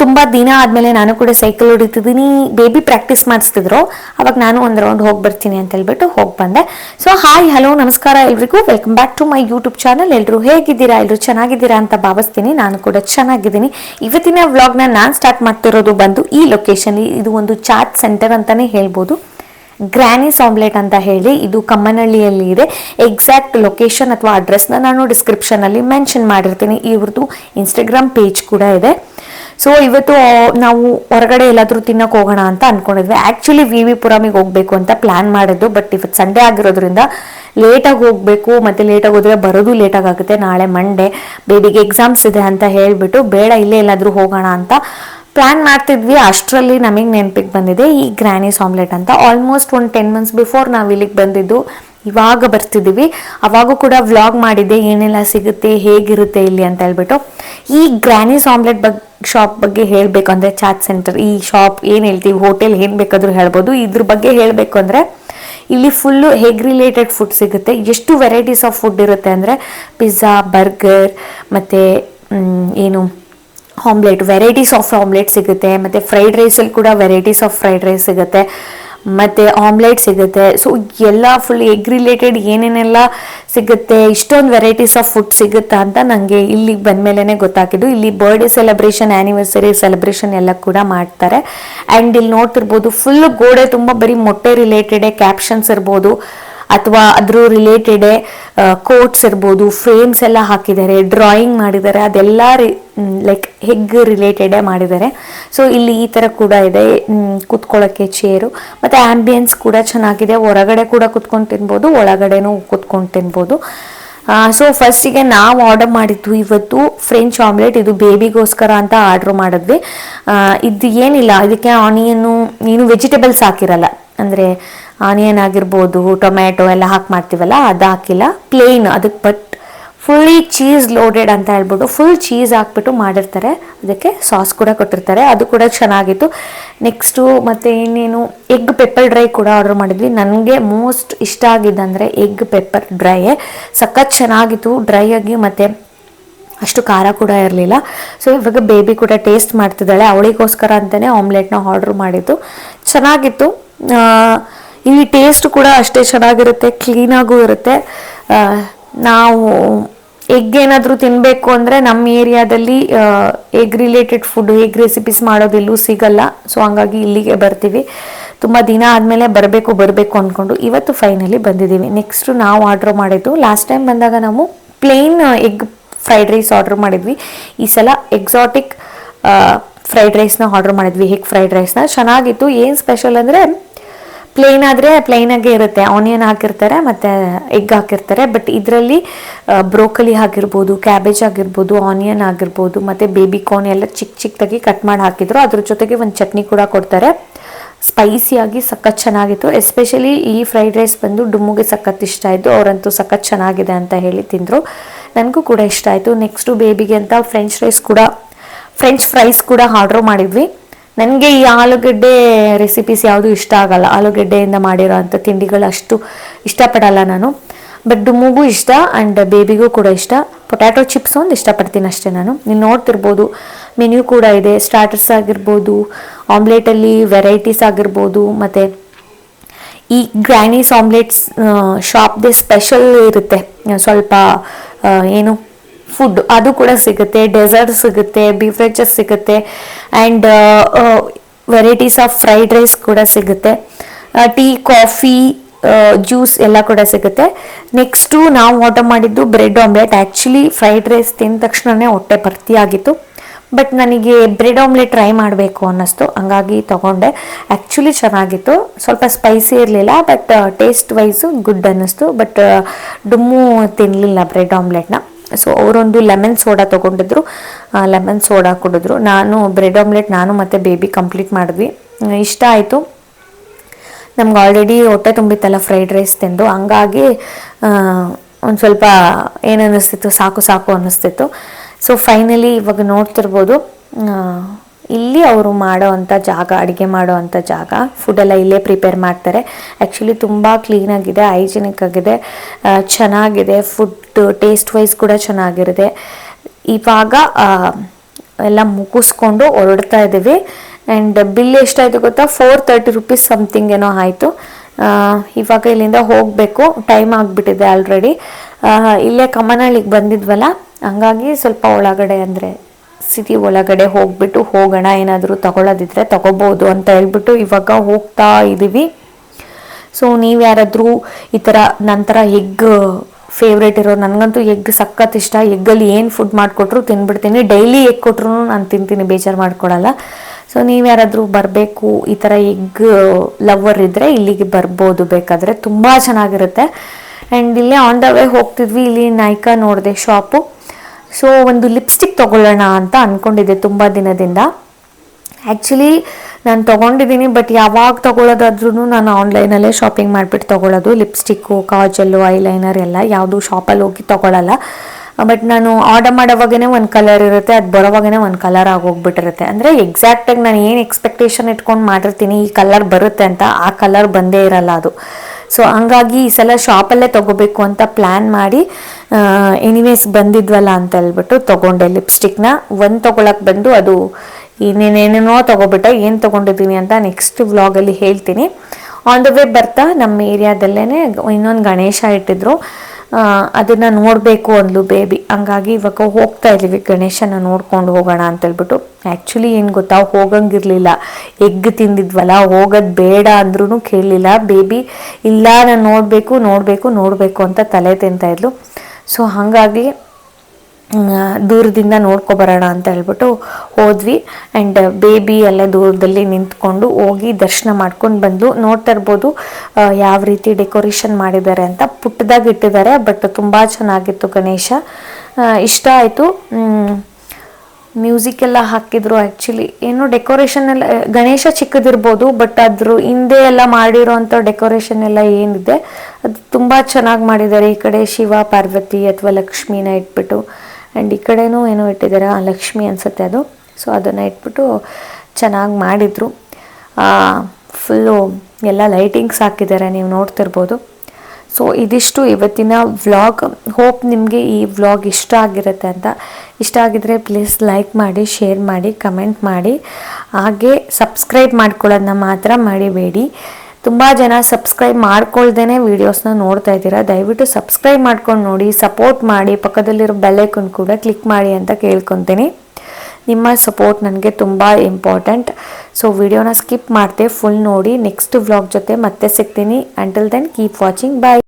ತುಂಬ ದಿನ ಆದಮೇಲೆ ನಾನು ಕೂಡ ಸೈಕಲ್ ಹೊಡಿತಿದ್ದೀನಿ. ಬೇಬಿ ಪ್ರಾಕ್ಟೀಸ್ ಮಾಡಿಸ್ತಿದ್ರು. ಅವಾಗ ನಾನು ಒಂದು ರೌಂಡ್ ಹೋಗಿ ಬರ್ತೀನಿ ಅಂತ ಹೇಳ್ಬಿಟ್ಟು ಹೋಗಿ ಬಂದೆ. ಸೊ ಹಾಯ್ ಹಲೋ ನಮಸ್ಕಾರ ಎಲ್ರಿಗೂ. Welcome back to my YouTube channel ಎಲ್ಲರೂ ಹೇಗಿದ್ದೀರಾ? ಎಲ್ಲರೂ ಚೆನ್ನಾಗಿದ್ದೀರಾ ಅಂತ ಭಾವಿಸ್ತೀನಿ. ನಾನು ಕೂಡ ಚೆನ್ನಾಗಿದ್ದೀನಿ. ಇವತ್ತಿನ ವ್ಲಾಗ್ನ ನಾನು ಸ್ಟಾರ್ಟ್ ಮಾಡ್ತಿರೋದು ಬಂದು ಈ ಲೊಕೇಶನ್ ಇದು ಒಂದು ಚಾಟ್ ಸೆಂಟರ್ ಅಂತಲೇ ಹೇಳ್ಬೋದು. ಗ್ರ್ಯಾನೀಸ್ ಆಮ್ಲೆಟ್ ಅಂತ ಹೇಳಿ ಇದು ಕಮ್ಮನಹಳ್ಳಿಯಲ್ಲಿ ಇದೆ. ಎಕ್ಸಾಕ್ಟ್ ಲೊಕೇಶನ್ ಅಥವಾ ಅಡ್ರೆಸ್ನ ನಾನು ಡಿಸ್ಕ್ರಿಪ್ಷನಲ್ಲಿ ಮೆನ್ಷನ್ ಮಾಡಿರ್ತೀನಿ. ಇವ್ರದ್ದು ಇನ್ಸ್ಟಾಗ್ರಾಮ್ ಪೇಜ್ ಕೂಡ ಇದೆ. ಸೊ ಇವತ್ತು ನಾವು ಹೊರಗಡೆ ಎಲ್ಲಾದರೂ ತಿನ್ನೋಕೆ ಹೋಗೋಣ ಅಂತ ಅನ್ಕೊಂಡಿದ್ವಿ. ಆ್ಯಕ್ಚುಲಿ ವಿ ವಿ ಪುರಮಿಗೆ ಹೋಗಬೇಕು ಅಂತ ಪ್ಲ್ಯಾನ್ ಮಾಡಿದ್ದು. ಬಟ್ ಇವತ್ತು ಸಂಡೇ ಆಗಿರೋದ್ರಿಂದ ಲೇಟಾಗಿ ಹೋಗಬೇಕು. ಮತ್ತು ಲೇಟಾಗಿ ಹೋದರೆ ಬರೋದು ಲೇಟಾಗಿ ಆಗುತ್ತೆ. ನಾಳೆ ಮಂಡೇ ಬೇಬಿಗೆ ಎಕ್ಸಾಮ್ಸ್ ಇದೆ ಅಂತ ಹೇಳಿಬಿಟ್ಟು ಬೇಡ, ಇಲ್ಲೇ ಎಲ್ಲಾದರೂ ಹೋಗೋಣ ಅಂತ ಪ್ಲ್ಯಾನ್ ಮಾಡ್ತಿದ್ವಿ, ಅಷ್ಟರಲ್ಲಿ ನಮಗೆ ನೆನಪಿಗೆ ಬಂದಿದೆ ಈ ಗ್ರ್ಯಾನೀಸ್ ಆಮ್ಲೆಟ್ ಅಂತ. ಆಲ್ಮೋಸ್ಟ್ ಒಂದು ಟೆನ್ ಮಂತ್ಸ್ ಬಿಫೋರ್ ನಾವು ಇಲ್ಲಿಗೆ ಬಂದಿದ್ದು, ಇವಾಗ ಬರ್ತಿದ್ದೀವಿ ಅವಾಗೂ ಕೂಡ ವ್ಲಾಗ್ ಮಾಡಿದ್ದೆ, ಏನೆಲ್ಲ ಸಿಗುತ್ತೆ, ಹೇಗಿರುತ್ತೆ ಇಲ್ಲಿ ಅಂತ ಹೇಳ್ಬಿಟ್ಟು. ಈ ಗ್ರ್ಯಾನೀಸ್ ಆಮ್ಲೆಟ್ ಬಗ್ಗೆ ಶಾಪ್ ಬಗ್ಗೆ ಹೇಳಬೇಕು ಅಂದರೆ ಚಾಟ್ ಸೆಂಟರ್, ಈ ಶಾಪ್ ಏನು ಹೇಳ್ತೀವಿ, ಹೋಟೆಲ್ ಏನು ಬೇಕಾದರೂ ಹೇಳ್ಬೋದು. ಇದ್ರ ಬಗ್ಗೆ ಹೇಳಬೇಕು ಅಂದರೆ, ಇಲ್ಲಿ ಫುಲ್ಲು ಹೆಗ್ ರಿಲೇಟೆಡ್ ಫುಡ್ ಸಿಗುತ್ತೆ. ಎಷ್ಟು ವೆರೈಟೀಸ್ ಆಫ್ ಫುಡ್ ಇರುತ್ತೆ ಅಂದರೆ ಪಿಜ್ಜಾ ಬರ್ಗರ್ ಮತ್ತು ಏನು ಆಮ್ಲೆಟ್ ವೆರೈಟೀಸ್ ಆಫ್ ಆಮ್ಲೆಟ್ ಸಿಗುತ್ತೆ, ಮತ್ತು ಫ್ರೈಡ್ ರೈಸಲ್ಲಿ ಕೂಡ ವೆರೈಟೀಸ್ ಆಫ್ ಫ್ರೈಡ್ ರೈಸ್ ಸಿಗುತ್ತೆ, ಮತ್ತು ಆಮ್ಲೆಟ್ ಸಿಗುತ್ತೆ. ಸೊ ಎಲ್ಲ ಫುಲ್ ಎಗ್ ರಿಲೇಟೆಡ್ ಏನೇನೆಲ್ಲ ಸಿಗುತ್ತೆ, ಇಷ್ಟೊಂದು ವೆರೈಟೀಸ್ ಆಫ್ ಫುಡ್ ಸಿಗುತ್ತಾ ಅಂತ ನನಗೆ ಇಲ್ಲಿಗೆ ಬಂದಮೇಲೆ ಗೊತ್ತಾಗಿದ್ದು. ಇಲ್ಲಿ ಬರ್ಡೇ ಸೆಲೆಬ್ರೇಷನ್ ಆ್ಯನಿವರ್ಸರಿ ಸೆಲೆಬ್ರೇಷನ್ ಎಲ್ಲ ಕೂಡ ಮಾಡ್ತಾರೆ. ಆ್ಯಂಡ್ ಇಲ್ಲಿ ನೋಡ್ತಿರ್ಬೋದು ಫುಲ್ ಗೋಡೆ ತುಂಬ ಬರೀ ಮೊಟ್ಟೆ ರಿಲೇಟೆಡೇ ಕ್ಯಾಪ್ಷನ್ಸ್ ಇರ್ಬೋದು. ಅಥವಾ ಅದ್ರ ರಿಲೇಟೆಡ್ ಕೋಟ್ಸ್ ಇರ್ಬೋದು ಫ್ರೇಮ್ಸ್ ಎಲ್ಲ ಹಾಕಿದ್ದಾರೆ ಡ್ರಾಯಿಂಗ್ ಮಾಡಿದ್ದಾರೆ, ಅದೆಲ್ಲ ಲೈಕ್ ಹೆಗ್ ರಿಲೇಟೆಡ್ ಮಾಡಿದ್ದಾರೆ. ಸೊ ಇಲ್ಲಿ ಈ ಥರ ಕೂಡ ಇದೆ ಕುತ್ಕೊಳ್ಳೋಕ್ಕೆ ಚೇರು ಮತ್ತು ಆ್ಯಂಬಿಯನ್ಸ್ ಕೂಡ ಚೆನ್ನಾಗಿದೆ, ಹೊರಗಡೆ ಕೂಡ ಕುತ್ಕೊಂಡು ತಿನ್ಬೋದು, ಒಳಗಡೆನೂ ಕುತ್ಕೊಂಡು ತಿನ್ಬೋದು. ಸೊ ಫಸ್ಟಿಗೆ ನಾವು ಆರ್ಡರ್ ಮಾಡಿದ್ದು ಇವತ್ತು ಫ್ರೆಂಚ್ ಆಮ್ಲೆಟ್ ಇದು ಬೇಬಿಗೋಸ್ಕರ ಅಂತ ಆರ್ಡ್ರ್ ಮಾಡಿದ್ವಿ. ಇದು ಏನಿಲ್ಲ, ಇದಕ್ಕೆ ಆನಿಯನ್ನು ಏನು ವೆಜಿಟೇಬಲ್ಸ್ ಹಾಕಿರಲ್ಲ. ಅಂದರೆ ಆನಿಯನ್ ಆಗಿರ್ಬೋದು ಟೊಮ್ಯಾಟೊ ಎಲ್ಲ ಹಾಕಿ ಮಾಡ್ತೀವಲ್ಲ, ಅದು ಹಾಕಿಲ್ಲ. ಪ್ಲೇನ್ ಅದಕ್ಕೆ ಬಟ್ ಫುಲ್ಲಿ ಚೀಸ್ ಲೋಡೆಡ್ ಅಂತ ಹೇಳ್ಬೋದು ಫುಲ್ ಚೀಸ್ ಹಾಕ್ಬಿಟ್ಟು ಮಾಡಿರ್ತಾರೆ. ಅದಕ್ಕೆ ಸಾಸ್ ಕೂಡ ಕೊಟ್ಟಿರ್ತಾರೆ. ಅದು ಕೂಡ ಚೆನ್ನಾಗಿತ್ತು. ನೆಕ್ಸ್ಟು ಮತ್ತು ಇನ್ನೇನು ಎಗ್ ಪೆಪ್ಪರ್ ಡ್ರೈ ಕೂಡ ಆರ್ಡರ್ ಮಾಡಿದ್ವಿ. ನನಗೆ ಮೋಸ್ಟ್ ಇಷ್ಟ ಆಗಿದ್ದಂದರೆ ಎಗ್ ಪೆಪ್ಪರ್ ಡ್ರೈಯೇ ಸಖತ್ ಚೆನ್ನಾಗಿತ್ತು. ಡ್ರೈ ಆಗಿ ಮತ್ತು ಅಷ್ಟು ಖಾರ ಕೂಡ ಇರಲಿಲ್ಲ. ಸೊ ಇವಾಗ ಬೇಬಿ ಕೂಡ ಟೇಸ್ಟ್ ಮಾಡ್ತಿದ್ದಾಳೆ. ಅವಳಿಗೋಸ್ಕರ ಅಂತಲೇ ಆಮ್ಲೆಟ್ನ ಆರ್ಡ್ರ್ ಮಾಡಿದ್ದು. ಚೆನ್ನಾಗಿತ್ತು. ಇಲ್ಲಿ ಟೇಸ್ಟ್ ಕೂಡ ಅಷ್ಟೇ ಚೆನ್ನಾಗಿರುತ್ತೆ ಕ್ಲೀನಾಗೂ ಇರುತ್ತೆ. ನಾವು ಎಗ್ ಏನಾದರೂ ತಿನ್ನಬೇಕು ಅಂದರೆ ನಮ್ಮ ಏರಿಯಾದಲ್ಲಿ egg related food egg recipes ಮಾಡೋದೆಲ್ಲೂ ಸಿಗಲ್ಲ. ಸೊ ಹಂಗಾಗಿ ಇಲ್ಲಿಗೆ ಬರ್ತೀವಿ. ತುಂಬ ದಿನ ಆದಮೇಲೆ ಬರಬೇಕು ಬರಬೇಕು ಅಂದ್ಕೊಂಡು ಇವತ್ತು ಫೈನಲಿ ಬಂದಿದ್ದೀವಿ. ನೆಕ್ಸ್ಟು ನಾವು ಆರ್ಡ್ರ್ ಮಾಡಿದ್ದು ಲಾಸ್ಟ್ ಟೈಮ್ ಬಂದಾಗ ನಾವು plain egg fried rice order ಮಾಡಿದ್ವಿ. ಈ ಸಲ ಎಕ್ಸಾಟಿಕ್ ಫ್ರೈಡ್ ರೈಸ್ನ ಆರ್ಡ್ರ್ ಮಾಡಿದ್ವಿ ಎಗ್ ಫ್ರೈಡ್ ರೈಸ್ನ ಚೆನ್ನಾಗಿತ್ತು. ಏನು ಸ್ಪೆಷಲ್ ಅಂದರೆ ಪ್ಲೇನ್ ಆದರೆ ಪ್ಲೇನಾಗೆ ಇರುತ್ತೆ. ಆನಿಯನ್ ಹಾಕಿರ್ತಾರೆ, ಮತ್ತು ಎಗ್ ಹಾಕಿರ್ತಾರೆ. ಬಟ್ ಇದರಲ್ಲಿ ಬ್ರೋಕಲಿ ಆಗಿರ್ಬೋದು ಕ್ಯಾಬೇಜ್ ಆಗಿರ್ಬೋದು ಆನಿಯನ್ ಆಗಿರ್ಬೋದು ಮತ್ತು ಬೇಬಿ ಕಾರ್ನ್ ಎಲ್ಲ ಚಿಕ್ಕ ಚಿಕ್ಕದಾಗಿ ಕಟ್ ಮಾಡಿ ಹಾಕಿದ್ರು. ಅದ್ರ ಜೊತೆಗೆ ಒಂದು ಚಟ್ನಿ ಕೂಡ ಕೊಡ್ತಾರೆ. ಸ್ಪೈಸಿಯಾಗಿ ಸಖತ್ ಚೆನ್ನಾಗಿತ್ತು. ಎಸ್ಪೆಷಲಿ ಈ ಫ್ರೈಡ್ ರೈಸ್ ಬಂದು ಡುಮ್ಮುಗೆ ಸಖತ್ ಇಷ್ಟ ಆಯಿತು. ಅವರಂತೂ ಸಖತ್ ಚೆನ್ನಾಗಿದೆ ಅಂತ ಹೇಳಿ ತಿಂದರು. ನನಗೂ ಕೂಡ ಇಷ್ಟ ಆಯಿತು. ನೆಕ್ಸ್ಟು ಬೇಬಿಗೆ ಅಂತ ಫ್ರೆಂಚ್ ರೈಸ್ ಕೂಡ ಫ್ರೆಂಚ್ ಫ್ರೈಸ್ ಕೂಡ ಆರ್ಡ್ರ್ ಮಾಡಿದ್ವಿ. ನನಗೆ ಈ ಆಲೂಗಡ್ಡೆ ರೆಸಿಪೀಸ್ ಯಾವುದು ಇಷ್ಟ ಆಗಲ್ಲ. ಆಲೂಗಡ್ಡೆಯಿಂದ ಮಾಡಿರೋ ಅಂಥ ತಿಂಡಿಗಳು ಅಷ್ಟು ಇಷ್ಟಪಡಲ್ಲ ನಾನು. ಬಟ್ ಮೂಗು ಇಷ್ಟ ಆ್ಯಂಡ್ ಬೇಬಿಗೂ ಕೂಡ ಇಷ್ಟ. ಪೊಟ್ಯಾಟೊ ಚಿಪ್ಸ್ ಒಂದು ಇಷ್ಟಪಡ್ತೀನಿ ಅಷ್ಟೇ ನಾನು. ನೀವು ನೋಡ್ತಿರ್ಬೋದು ಮೆನ್ಯೂ ಕೂಡ ಇದೆ. ಸ್ಟಾರ್ಟರ್ಸ್ ಆಗಿರ್ಬೋದು ಆಮ್ಲೆಟಲ್ಲಿ ವೆರೈಟೀಸ್ ಆಗಿರ್ಬೋದು, ಮತ್ತು ಈ ಗ್ರ್ಯಾನೀಸ್ ಆಮ್ಲೆಟ್ಸ್ ಶಾಪ್ದೇ ಸ್ಪೆಷಲ್ ಇರುತ್ತೆ. ಸ್ವಲ್ಪ ಏನು? ಫುಡ್ ಅದು ಕೂಡ ಸಿಗುತ್ತೆ ಡೆಸರ್ಟ್ ಸಿಗುತ್ತೆ ಬೀಫ್ರೆಚಸ್ ಸಿಗುತ್ತೆ and varieties of fried rice ಕೂಡ ಸಿಗುತ್ತೆ. ಟೀ ಕಾಫಿ ಜ್ಯೂಸ್ ಎಲ್ಲ ಕೂಡ ಸಿಗುತ್ತೆ. ನೆಕ್ಸ್ಟು ನಾವು ಆರ್ಡರ್ ಮಾಡಿದ್ದು bread omelette actually fried rice ತಿಂದ ತಕ್ಷಣವೇ ಹೊಟ್ಟೆ ಭರ್ತಿಯಾಗಿತ್ತು ಬಟ್ ನನಗೆ ಬ್ರೆಡ್ ಆಮ್ಲೆಟ್ ಟ್ರೈ ಮಾಡಬೇಕು ಅನ್ನಿಸ್ತು. ಹಂಗಾಗಿ ತೊಗೊಂಡೆ. ಆ್ಯಕ್ಚುಲಿ ಚೆನ್ನಾಗಿತ್ತು. ಸ್ವಲ್ಪ ಸ್ಪೈಸಿ ಇರಲಿಲ್ಲ ಬಟ್ ಟೇಸ್ಟ್ ವೈಸು ಗುಡ್ ಅನ್ನಿಸ್ತು. ಬಟ್ ಡುಮ್ಮು ತಿನ್ನಲಿಲ್ಲ ಬ್ರೆಡ್ ಆಮ್ಲೆಟ್ನ ಸೊ ಅವರೊಂದು ಲೆಮನ್ ಸೋಡಾ ತೊಗೊಂಡಿದ್ರು. ಲೆಮನ್ ಸೋಡಾ ಕುಡಿದ್ರು. ನಾನು ಬ್ರೆಡ್ ಆಮ್ಲೆಟ್ ನಾನು ಮತ್ತು ಬೇಬಿ ಕಂಪ್ಲೀಟ್ ಮಾಡಿದ್ವಿ. ಇಷ್ಟ ಆಯಿತು. ನಮ್ಗೆ ಆಲ್ರೆಡಿ ಹೊಟ್ಟೆ ತುಂಬಿತ್ತಲ್ಲ ಫ್ರೈಡ್ ರೈಸ್ ತಿಂದು. ಹಂಗಾಗಿ ಒಂದು ಸ್ವಲ್ಪ ಏನು ಅನ್ನಿಸ್ತಿತ್ತು? ಸಾಕು ಸಾಕು ಅನ್ನಿಸ್ತಿತ್ತು. ಸೊ ಫೈನಲಿ ಇವಾಗ ನೋಡ್ತಿರ್ಬೋದು. ಇಲ್ಲಿ ಅವರು ಮಾಡೋ ಅಂಥ ಜಾಗ, ಅಡುಗೆ ಮಾಡೋ ಅಂಥ ಜಾಗ ಫುಡ್ಡೆಲ್ಲ ಇಲ್ಲೇ ಪ್ರಿಪೇರ್ ಮಾಡ್ತಾರೆ. ಆ್ಯಕ್ಚುಲಿ ತುಂಬ ಕ್ಲೀನಾಗಿದೆ ಹೈಜಿನಿಕ್ ಆಗಿದೆ. ಚೆನ್ನಾಗಿದೆ ಫುಡ್ ಟೇಸ್ಟ್ ವೈಸ್ ಕೂಡ ಚೆನ್ನಾಗಿರುತ್ತೆ. ಇವಾಗ ಎಲ್ಲ ಮುಗಿಸ್ಕೊಂಡು ಹೊರಡ್ತಾ ಇದ್ದೀವಿ. ಆ್ಯಂಡ್ ಬಿಲ್ ಎಷ್ಟಾಯಿತು ಗೊತ್ತಾ? ಫೋರ್ ತರ್ಟಿ ರುಪೀಸ್ ಸಮಥಿಂಗ್ ಏನೋ ಆಯಿತು. ಇವಾಗ ಇಲ್ಲಿಂದ ಹೋಗಬೇಕು. ಟೈಮ್ ಆಗಿಬಿಟ್ಟಿದೆ ಆಲ್ರೆಡಿ ಇಲ್ಲೇ ಕಮ್ಮನಹಳ್ಳಿಗೆ ಬಂದಿದ್ವಲ್ಲ? ಹಂಗಾಗಿ ಸ್ವಲ್ಪ ಒಳಗಡೆ ಅಂದರೆ ಸಿಟಿ ಒಳಗಡೆ ಹೋಗ್ಬಿಟ್ಟು ಹೋಗೋಣ, ಏನಾದರೂ ತಗೊಳ್ಳೋದಿದ್ರೆ ತಗೋಬೋದು ಅಂತ ಹೇಳ್ಬಿಟ್ಟು ಇವಾಗ ಹೋಗ್ತಾ ಇದ್ದೀವಿ ಸೊ ನೀವು ಯಾರಾದರೂ ಈ ಥರ ನಂತರ ಎಗ್ ಫೇವ್ರೇಟ್ ಇರೋ ನನಗಂತೂ ಎಗ್ ಸಖತ್ ಇಷ್ಟ. ಎಗ್ಗಲ್ಲಿ ಏನು ಫುಡ್ ಮಾಡಿಕೊಟ್ರು ತಿನ್ಬಿಡ್ತೀನಿ. ಡೈಲಿ ಎಗ್ ಕೊಟ್ರು ನಾನು ತಿಂತೀನಿ, ಬೇಜಾರು ಮಾಡ್ಕೊಳಲ್ಲ. ಸೊ ನೀವು ಯಾರಾದರೂ ಬರಬೇಕು, ಈ ಥರ ಎಗ್ ಲವರ್ ಇದ್ದರೆ ಇಲ್ಲಿಗೆ ಬರ್ಬೋದು ಬೇಕಾದರೆ. ತುಂಬ ಚೆನ್ನಾಗಿರುತ್ತೆ. ಆ್ಯಂಡ್ ಇಲ್ಲಿ ಆನ್ ದ ವೇ ಹೋಗ್ತಿದ್ವಿ, ಇಲ್ಲಿ ನಾಯ್ಕಾ ನೋಡಿದೆ ಶಾಪು ಸೊ ಒಂದು ಲಿಪ್ಸ್ಟಿಕ್ ತೊಗೊಳ್ಳೋಣ ಅಂತ ಅಂದ್ಕೊಂಡಿದ್ದೆ ತುಂಬ ದಿನದಿಂದ. ಆ್ಯಕ್ಚುಲಿ ನಾನು ತೊಗೊಂಡಿದ್ದೀನಿ ಬಟ್ ಯಾವಾಗ ತೊಗೊಳೋದಾದ್ರೂ ನಾನು ಆನ್ಲೈನಲ್ಲೇ ಶಾಪಿಂಗ್ ಮಾಡಿಬಿಟ್ಟು ತೊಗೊಳ್ಳೋದು ಲಿಪ್ಸ್ಟಿಕ್ಕು ಕಾಜಲ್ಲು ಐಲೈನರ್ ಎಲ್ಲ ಯಾವುದು ಶಾಪಲ್ಲಿ ಹೋಗಿ ತೊಗೊಳಲ್ಲ. ಬಟ್ ನಾನು ಆರ್ಡರ್ ಮಾಡೋವಾಗೇ ಒಂದು ಕಲರ್ ಇರುತ್ತೆ, ಅದು ಬರೋವಾಗೇ ಒಂದು ಕಲರ್ ಆಗೋಗ್ಬಿಟ್ಟಿರುತ್ತೆ. ಅಂದರೆ ಎಕ್ಸಾಕ್ಟಾಗಿ ನಾನು ಏನು ಎಕ್ಸ್ಪೆಕ್ಟೇಷನ್ ಇಟ್ಕೊಂಡು ಮಾಡಿರ್ತೀನಿ, ಈ ಕಲರ್ ಬರುತ್ತೆ ಅಂತ, ಆ ಕಲರ್ ಬಂದೇ ಇರಲ್ಲ ಅದು. ಸೊ ಹಂಗಾಗಿ ಈ ಸಲ ಶಾಪಲ್ಲೇ ತೊಗೋಬೇಕು ಅಂತ ಪ್ಲ್ಯಾನ್ ಮಾಡಿ ಎನಿವೇಸ್ ಬಂದಿದ್ವಲ್ಲ ಅಂತ ಹೇಳ್ಬಿಟ್ಟು ತೊಗೊಂಡೆ ಲಿಪ್ಸ್ಟಿಕ್ನ ಒಂದು ತೊಗೊಳಕ್ಕೆ ಬಂದು ಅದು ಇನ್ನೇನೇನೇನೋ ತೊಗೊಬಿಟ್ಟೆ, ಏನು ತೊಗೊಂಡಿದ್ದೀನಿ ಅಂತ ನೆಕ್ಸ್ಟ್ ವ್ಲಾಗಲ್ಲಿ ಹೇಳ್ತೀನಿ. ಆನ್ ದ ವೇ ಬರ್ತಾ ನಮ್ಮ ಏರಿಯಾದಲ್ಲೇ ಇನ್ನೊಂದು ಗಣೇಶ ಇಟ್ಟಿದ್ರು. ಅದನ್ನು ನೋಡಬೇಕು ಅಂದ್ಲು ಬೇಬಿ ಹಂಗಾಗಿ ಇವಾಗ ಹೋಗ್ತಾ ಇದ್ದೀವಿ, ಗಣೇಶನ ನೋಡ್ಕೊಂಡು ಹೋಗೋಣ ಅಂತ ಹೇಳ್ಬಿಟ್ಟು ಆ್ಯಕ್ಚುಲಿ ಏನು ಗೊತ್ತಾ, ಹೋಗಂಗಿರಲಿಲ್ಲ. ಎಗ್ ತಿಂದಿದ್ವಲ್ಲ, ಹೋಗೋದು ಬೇಡ ಅಂದ್ರೂ ಕೇಳಲಿಲ್ಲ. ಬೇಬಿ ಇಲ್ಲ, ನಾನು ನೋಡಬೇಕು ನೋಡಬೇಕು ನೋಡಬೇಕು ಅಂತ ತಲೆ ತಿಂತಾಯಿದ್ಲು ಸೊ ಹಾಗಾಗಿ ದೂರದಿಂದ ನೋಡ್ಕೊಬರೋಣ ಅಂತ ಹೇಳ್ಬಿಟ್ಟು ಹೋದ್ವಿ. ಆ್ಯಂಡ್ ಬೇಬಿ ಎಲ್ಲ ದೂರದಲ್ಲಿ ನಿಂತ್ಕೊಂಡು ಹೋಗಿ ದರ್ಶನ ಮಾಡ್ಕೊಂಡು ಬಂದು ನೋಡ್ತಾ ಇರ್ಬೋದು ಯಾವ ರೀತಿ ಡೆಕೋರೇಷನ್ ಮಾಡಿದ್ದಾರೆ ಅಂತ. ಪುಟ್ಟದಾಗಿ ಇಟ್ಟಿದ್ದಾರೆ, ಬಟ್ ತುಂಬ ಚೆನ್ನಾಗಿತ್ತು ಗಣೇಶ. ಇಷ್ಟ ಆಯಿತು. ಮ್ಯೂಸಿಕ್ ಎಲ್ಲ ಹಾಕಿದ್ರು ಆ್ಯಕ್ಚುಲಿ ಏನು ಡೆಕೋರೇಷನ್ ಎಲ್ಲ, ಗಣೇಶ ಚಿಕ್ಕದಿರ್ಬೋದು, ಬಟ್ ಅದ್ರ ಹಿಂದೆ ಎಲ್ಲ ಮಾಡಿರೋಂಥ ಡೆಕೋರೇಷನ್ ಎಲ್ಲ ಏನಿದೆ, ಅದು ತುಂಬ ಚೆನ್ನಾಗಿ ಮಾಡಿದ್ದಾರೆ. ಈ ಕಡೆ ಶಿವ, ಪಾರ್ವತಿ ಅಥವಾ ಲಕ್ಷ್ಮೀನ ಇಟ್ಬಿಟ್ಟು. ಆ್ಯಂಡ್ ಈ ಕಡೆನೂ ಏನೋ ಇಟ್ಟಿದ್ದಾರೆ ಆ, ಲಕ್ಷ್ಮಿ ಅನಿಸುತ್ತೆ ಅದು. ಸೊ ಅದನ್ನು ಇಟ್ಬಿಟ್ಟು ಚೆನ್ನಾಗಿ ಮಾಡಿದರು. ಫುಲ್ಲು ಎಲ್ಲ ಲೈಟಿಂಗ್ಸ್ ಹಾಕಿದ್ದಾರೆ ನೀವು ನೋಡ್ತಿರ್ಬೋದು. ಸೊ ಇದಿಷ್ಟು ಇವತ್ತಿನ ವ್ಲಾಗ್ ಹೋಪ್ ನಿಮಗೆ ಈ ವ್ಲಾಗ್ ಇಷ್ಟ ಆಗಿರುತ್ತೆ ಅಂತ. ಇಷ್ಟ ಆಗಿದ್ರೆ ಪ್ಲೀಸ್ ಲೈಕ್ ಮಾಡಿ ಶೇರ್ ಮಾಡಿ ಕಮೆಂಟ್ ಮಾಡಿ. ಹಾಗೆ ಸಬ್ಸ್ಕ್ರೈಬ್ ಮಾಡ್ಕೊಳ್ಳೋದನ್ನ ಮಾತ್ರ ಮರಿಬೇಡಿ. ತುಂಬ ಜನ ಸಬ್ಸ್ಕ್ರೈಬ್ ಮಾಡ್ಕೊಳ್ದೇ ವೀಡಿಯೋಸ್ನ ನೋಡ್ತಾ ಇದ್ದೀರಾ, ದಯವಿಟ್ಟು ಸಬ್ಸ್ಕ್ರೈಬ್ ಮಾಡ್ಕೊಂಡು ನೋಡಿ ಸಪೋರ್ಟ್ ಮಾಡಿ, ಪಕ್ಕದಲ್ಲಿರೋ ಬೆಲ್ಲೈಕನ್ ಕೂಡ ಕ್ಲಿಕ್ ಮಾಡಿ ಅಂತ ಕೇಳ್ಕೊತೀನಿ. ನಿಮ್ಮ ಸಪೋರ್ಟ್ ನನಗೆ ತುಂಬ ಇಂಪಾರ್ಟೆಂಟ್ ಸೊ ವಿಡಿಯೋನ ಸ್ಕಿಪ್ ಮಾಡ್ತೆ ಫುಲ್ ನೋಡಿ ನೆಕ್ಸ್ಟ್ ವ್ಲಾಗ್ ಜೊತೆ ಮತ್ತೆ ಸಿಗ್ತೀನಿ. Until then keep watching bye